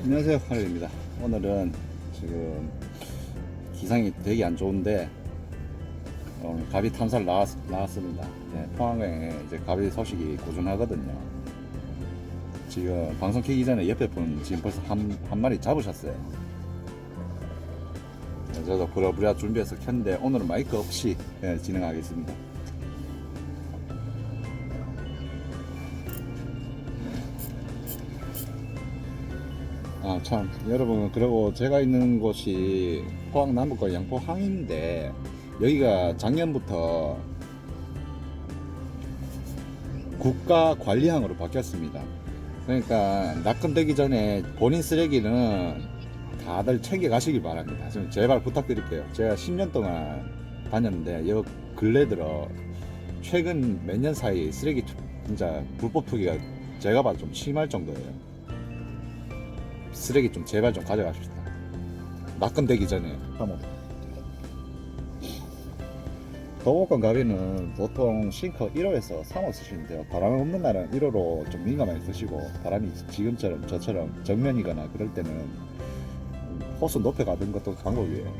안녕하세요 하늘입니다. 오늘은 지금 기상이 되게 안 좋은데 오늘 가비 탐사를 나왔, 나왔습니다. 네, 포항에 이제 가비 소식이 꾸준하거든요. 지금 방송 키기 전에 옆에 분 지금 벌써 한, 한 마리 잡으셨어요. 네, 저도 부랴부랴 준비해서 켰는데 오늘은 마이크 없이 네, 진행하겠습니다 아 참 여러분 그리고 제가 있는 곳이 포항 남부과 양포항인데 여기가 작년부터 국가 관리항으로 바뀌었습니다. 그러니까 낙금되기 전에 본인 쓰레기는 다들 챙겨 가시길 바랍니다. 좀 제발 부탁드릴게요. 제가 10년 동안 다녔는데 여 근래 들어 최근 몇 년 사이 쓰레기 투- 진짜 불법 투기가 제가 봐도 좀 심할 정도예요 쓰레기 좀 제발 좀 가져가십시다. 낙금되기 전에. 한번. 도곡권 가비는 보통 싱커 1호에서 3호 쓰시면 돼요. 바람 없는 날은 1호로 좀 민감하게 쓰시고 바람이 지금처럼 저처럼 정면이거나 그럴 때는 호수 높여 가는 것도 방법이에요.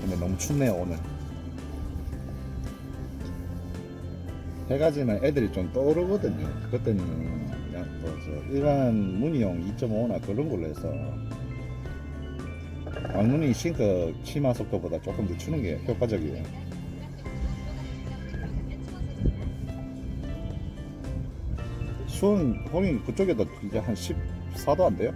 근데 너무 춥네요 오늘. 해가 지면 애들이 좀 떠오르거든요. 그때는 그냥 뭐저 일반 무늬용 2.5나 그런 걸로 해서 왕무늬 싱크 치마 속도보다 조금 늦추는 게 효과적이에요. 수온 호밍 그쪽에도 이제 한 14도 안 돼요?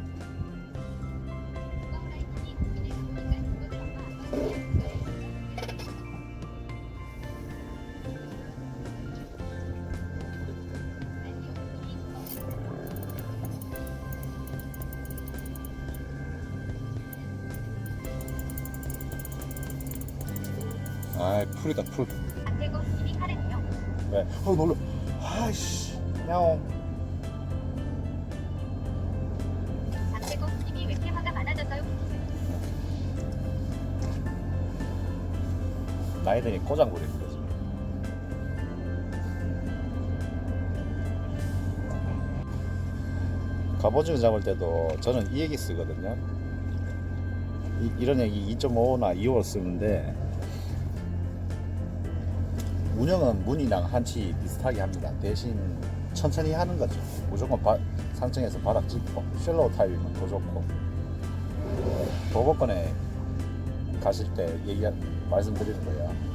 아이 풀이다 풀. 안되고 이미 카레는요. 왜? 어 놀라. 아이씨. 야옹. 안되고 이미 왜 이렇게 화가 많아졌어요? 나이들이 꼬장 부리는 거지. 갑오징어 잡을 때도 저는 이 얘기 쓰거든요. 이, 런 얘기 2.5나 2호 쓰는데 운영은 문이랑 한치 비슷하게 합니다. 대신 천천히 하는 거죠. 무조건 바, 상층에서 바닥 찍고 쉘로우 타입이면 더 좋고 도보권에 가실 때 얘기 말씀드리는 거예요.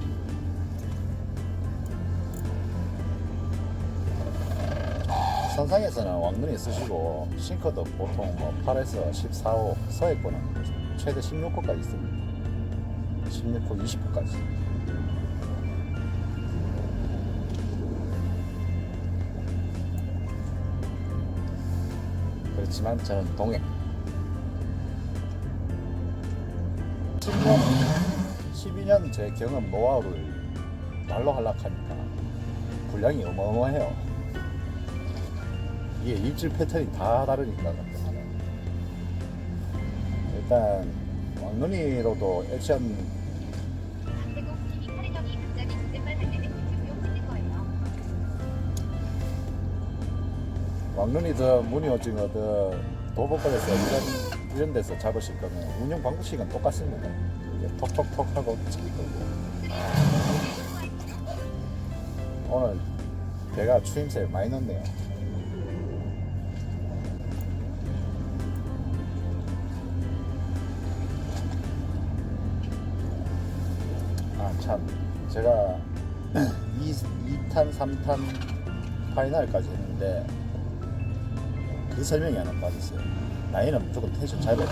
선상에서는 왕눈이 쓰시고 싱커도 보통 뭐 8에서 14호 서해권은 최대 16호까지 있습니다. 16호, 20호까지. 그렇지만 저는 동해. 10년, 12년 제 경험 노하우를 말로 하려고 하니까 분량이 어마어마해요. 이게 입질 패턴이 다 다르니까 일단 왕눈이로도 액션 왕눈이든 무늬오징어든 도보권에서 이런, 이런 데서 잡으실 거면 운영 방식은 똑같습니다. 이게 톡톡톡 하고 찍을 거고 오늘 배가 추임새 많이 넣네요. 아 참 제가 2, 2탄 3탄 파이널까지 했는데 그 설명이 하나 빠졌어요. 나이는 무조건 텐션 잘 받아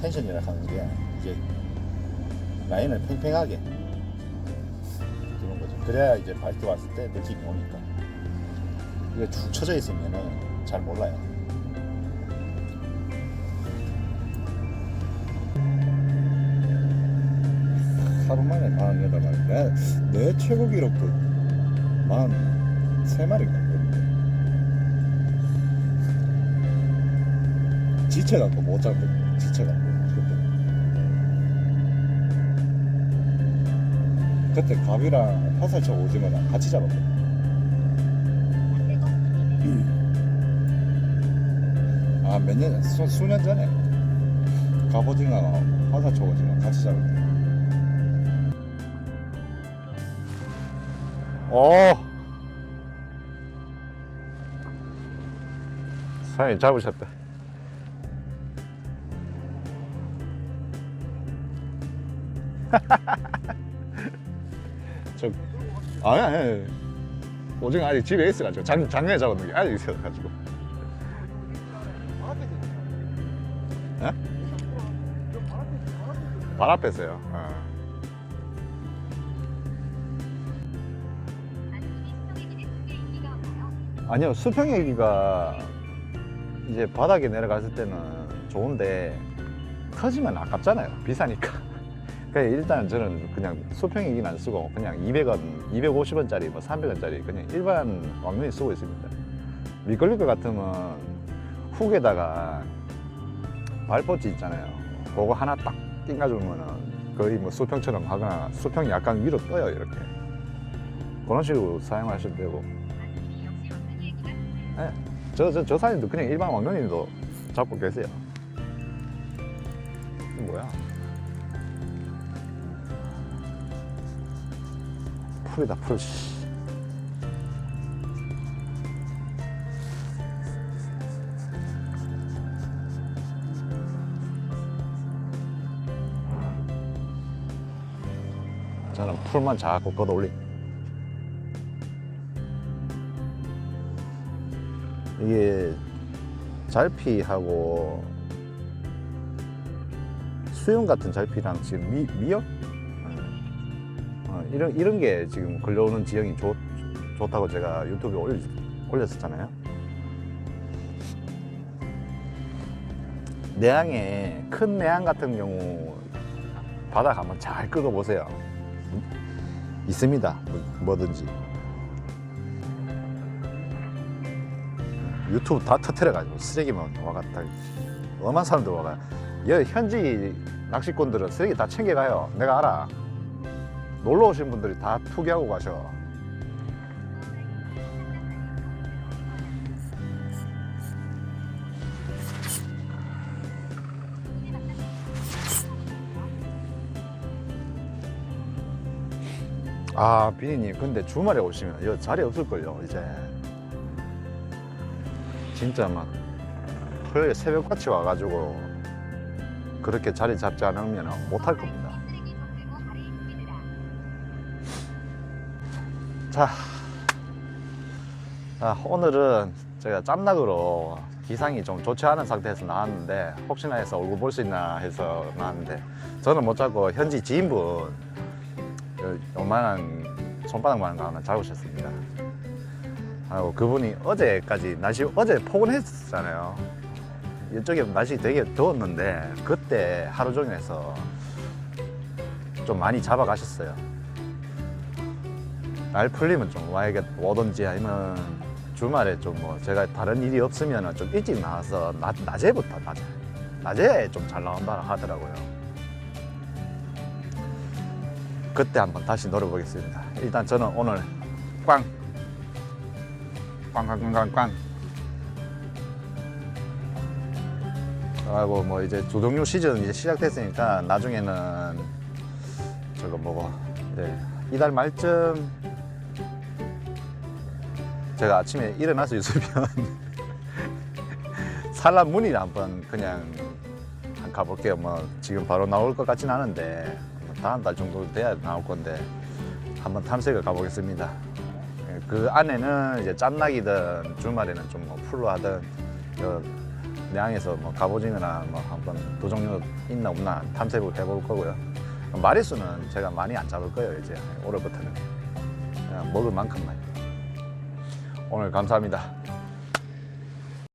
텐션이라 하는 게 이제 라인을 팽팽하게 그런 거죠. 그래야 이제 밝게 왔을 때 느낌이 오니까. 이게 축 처져 있으면은 잘 몰라요. 하루 만에 만 여덟 마리. 내, 내 최고 기록도 만세 마리가 지쳐갖고 못 잡고 지쳐갖고 그때 그때 갑이랑 화살차 오징어랑 같이 잡았거든요. 아, 몇 년, 수, 수년 전에 갑오징어, 화사초오징어 같이 잡을 때. 오! 사장님 잡으셨다. 저, 아니, 아니. 오징어 아직 집에 있어가지고, 작, 작년에 잡았는 게 아직 있어가지고. 예? 발. 어. 두개 인기가 없나요? 아니요, 수평얘기가 이제 바닥에 내려갔을 때는 좋은데 터지면 아깝잖아요. 비싸니까. 그러니까 일단 저는 그냥 수평얘기는 안 쓰고 그냥 200원, 250원짜리, 뭐 300원짜리 그냥 일반 왕눈이 쓰고 있습니다. 미끌릴 것 같으면 훅에다가 발포지 있잖아요. 그거 하나 딱 띵가주면은 거의 뭐 수평처럼 하거나 수평이 약간 위로 떠요, 이렇게. 그런 식으로 사용하셔도 되고. 네. 저, 저, 저 사진도 그냥 일반 왕년이도 잡고 계세요. 뭐야? 풀이다, 풀. 씨. 저는 풀만 자꾸 걷어 올리. 이게 잘피하고 수영 같은 잘피랑 지금 미, 미역 어, 이런 이런 게 지금 걸려오는 지형이 좋, 좋다고 제가 유튜브에 올렸, 올렸었잖아요. 내항에 큰 내항 같은 경우 바닥 한번 잘 끄고 보세요. 있습니다. 뭐- 뭐든지. 유튜브 다 터트려가지고 쓰레기만 와갔다 엄한 사람들 와가 여 현지 낚시꾼들은 쓰레기 다 챙겨가요 내가 알아 놀러 오신 분들이 다 투기하고 가셔. 아 비니님 근데 주말에 오시면 여 자리 없을걸요 이제. 진짜 막 토요일 새벽같이 와가지고 그렇게 자리 잡지 않으면 못할 겁니다 자, 자, 오늘은 제가 짬낙으로 기상이 좀 좋지 않은 상태에서 나왔는데 혹시나 해서 얼굴 볼 수 있나 해서 나왔는데 저는 못 잡고 현지 지인분 요- 요만한 손바닥만한 거 하나 잡으셨습니다. 하고 그분이 어제까지 날씨 어제 포근했잖아요. 이쪽에 날씨 되게 더웠는데 그때 하루 종일 해서 좀 많이 잡아가셨어요. 날 풀리면 좀 와야겠 오든지 아니면 주말에 좀 뭐 제가 다른 일이 없으면 좀 일찍 나와서 낮, 낮에부터 낮에 낮에 좀 잘 나온다 하더라고요. 그때 한번 다시 노려보겠습니다. 일단 저는 오늘 꽝 꽝꽝꽝꽝꽝 아이고 뭐 이제 조동료 시즌 이제 시작됐으니까 나중에는 저거 뭐고 이제 이달 말쯤 제가 아침에 일어나서 있으면 산란 문의를 한번 그냥 한 가볼게요. 뭐 지금 바로 나올 것 같진 않은데 뭐 다음 달 정도 돼야 나올 건데 한번 탐색을 가보겠습니다. 예, 그 안에는 이제 짬nak이든 주말에는 좀뭐 풀로 하든 여 내항에서 뭐 갑오징어나 뭐 한번 두 종류 있나 없나 탐색을 해볼 거고요. 마리수는 제가 많이 안 잡을 거예요 이제 올해부터는 그냥 먹을 만큼만. 오늘 감사합니다.